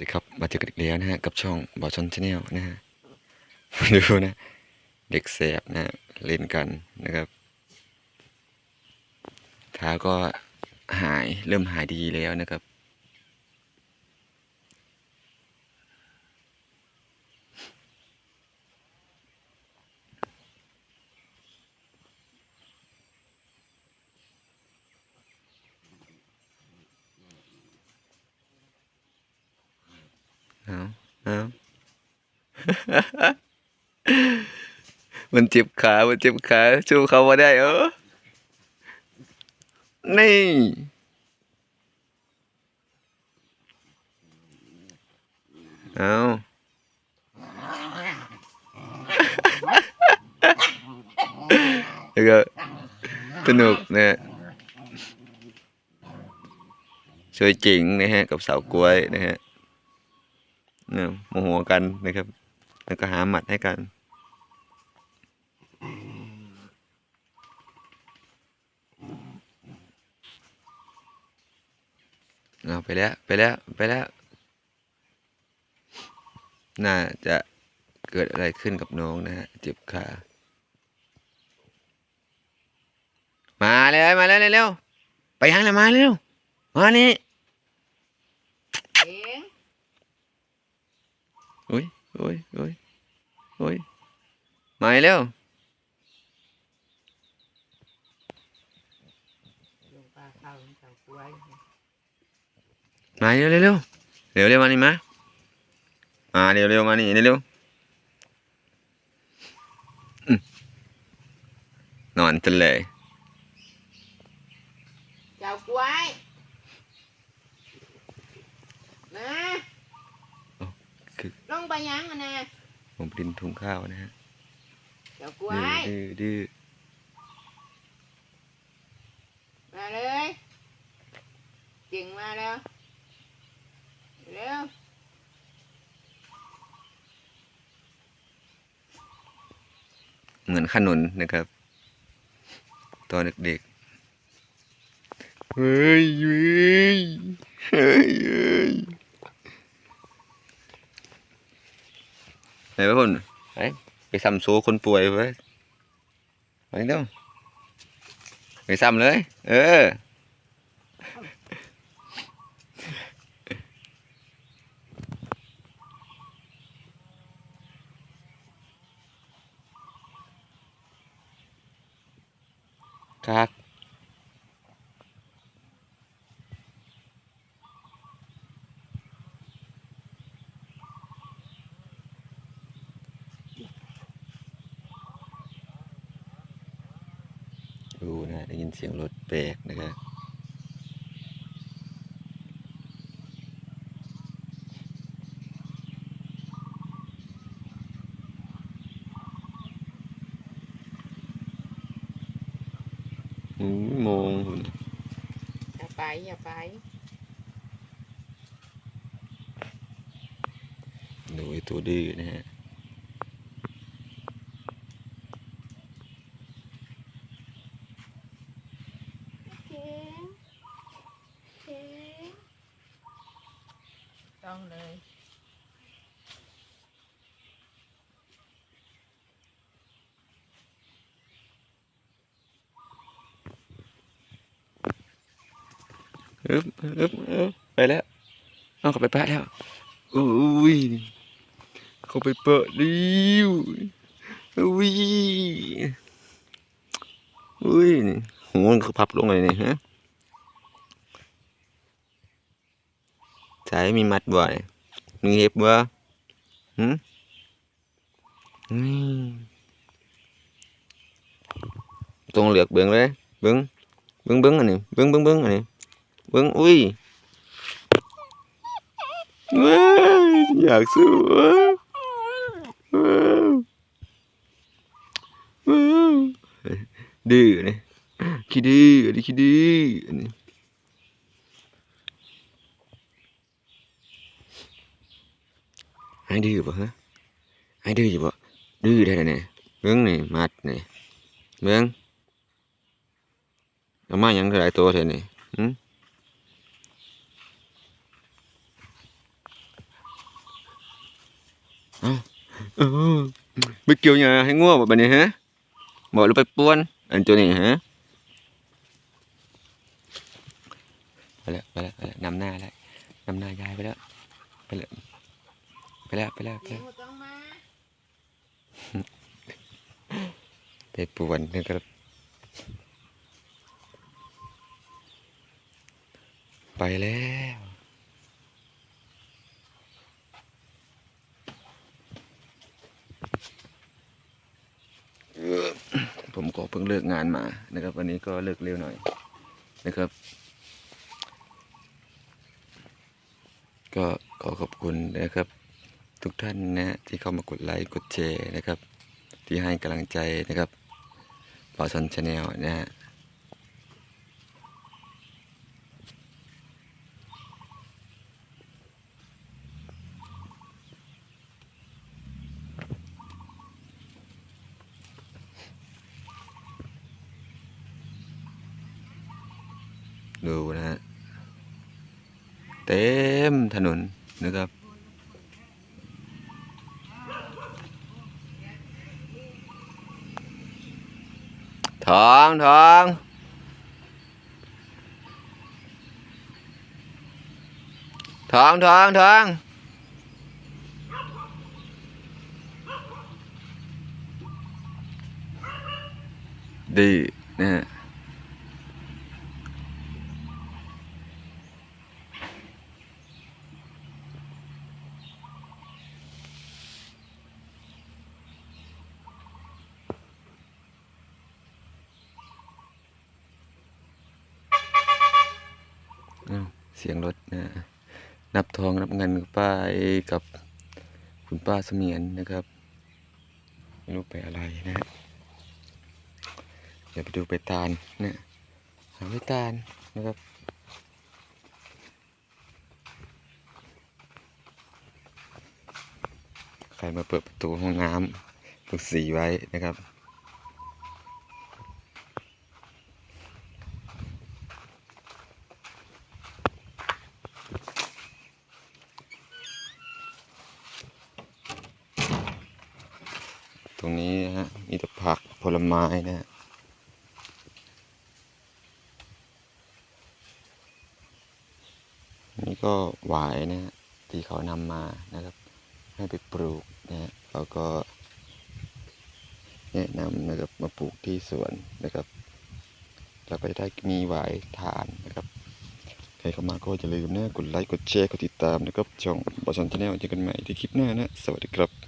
ดีครับ มาเจอกันอีกแล้วนะฮะ กับช่องบอชอนชาแนลนะฮะ ดูนะ เด็กแสบนะฮะเล่นกันนะครับท้าก็หายเริ่มหายดีแล้วนะครับ เอาเอามันเจ็บขา มันเจ็บขาชูเขามาได้เออ นี่เอาแล้วก็สนุกนะฮะช่วยจริงนะฮะ กับสาวกล้วยนะฮะ เนี่ยโมโหกันนะครับ แล้วก็หาหมัดให้กัน เอาไปแล้วไปแล้วไปแล้ว น่าจะเกิดอะไรขึ้นกับน้องนะฮะเจ็บขามาเลยมาแล้วเร็วไปยังเลยมาเร็วมานี่ เอง โอ้ยโอ้ยโอ้ยโอ้ยมาเร็วลงปลาเข้าลงเสากล้วมาเร็วเร็วเร็วเร็วเร็วมานี่มามาเร็วเร็วมานี่เร็วเร็วนอนจะเลยเจ้ากล้วยนะ คือลงไปยังอะนะผมดินทุงข้าวนะฮะเจ้ากล้วยดื้อดื้อมาเลยเก่งมาแล้วเร็วเหมือนขนุนนะครับ ตอนเด็กๆเฮ้ยเฮ้ยเฮ้ย เฮ้ยไหนวะคนไปไปซ้ำโซคนป่วยไว้ไปเร็วไปซ้ำเลย เออคักดู ได้ยินเสียงรถแปลกนะครับอืมโมงหุ่นอย่าไปอย่าไปดูไอ้ตัวดื้อนะฮะ เก่งเก่งต้องเลย อึ๊บอึ๊บอึ๊บไปแล้วเอาเขาไปแปะแล้วอุ้ยเขาไปเปิดดิวอุ้ยอุ้ยนี่หัวมันคือพับลงเลยนี่ฮะใช้มีมัดบ่อยมีเห็บบ่หืมต้องเหลือกเบิ่งเลยเบิ่งเบิ่งเบิ่งอันนี้เบิ่งเบิ่งเบิ่งอันนี้ เบิ้งอุ้ยอยากสู้ดื้อนี่ขี้ดื้ออันนี้ขี้ดื้ออันนี้ไอ้ดื้อป่ะฮะไอ้ดื้ออยู่ป่ะดื้อได้เลยเนี่ยเบิ้งนี่มัดนี่เบิ้งเอามาหยังหลายตัวเท่นี่หืม เอ้าเออ ไม่เกี่ยวหยังให้ง่วงแบบนี้ฮะบอกลงไปป้วน อันตัวนี้ฮะไปแล้วไปแล้วไปแล้วนำหน้าแล้วนำหน้ายายไปแล้วไปแล้วไปแล้วไปแล้วไปแล้วไปป่วนนะครับไปแล้วเออ ผมก็เพิ่งเลิกงานมานะครับ วันนี้ก็เลิกเร็วหน่อยนะครับ ก็ขอขอบคุณนะครับ ทุกท่านนะที่เข้ามากดไลค์กดแชร์นะครับ ที่ให้กำลังใจนะครับบอสันชาแนลนะฮะ ดูนะฮะ เต็มถนนนะครับ ทองทองทองทองทองดีนะฮะอ้าว เสียงรถนะนับทองนับเงินไปกับคุณป้าเสมียนนะครับไม่รู้ไปอะไรนะเดี๋ยวไปดูไปตาลเนี่ยหาไปตาลนะครับใครมาเปิดประตูห้องน้ำถูกสีไว้นะครับ ตรงนี้นะฮะ มีแต่ผักผลไม้นะฮะนี่ก็หวายนะฮะที่เขานำมานะครับ ให้ไปปลูกนะฮะเขาก็แนะนำนะครับมาปลูกที่สวนนะครับเราก็จะได้มีหวายทานนะครับใครเข้ามาก็อย่าลืมนะกดไลค์กดแชร์กดติดตามนะครับช่องบอสันชาแนลเจอกันใหม่ที่คลิปหน้านะ สวัสดีครับ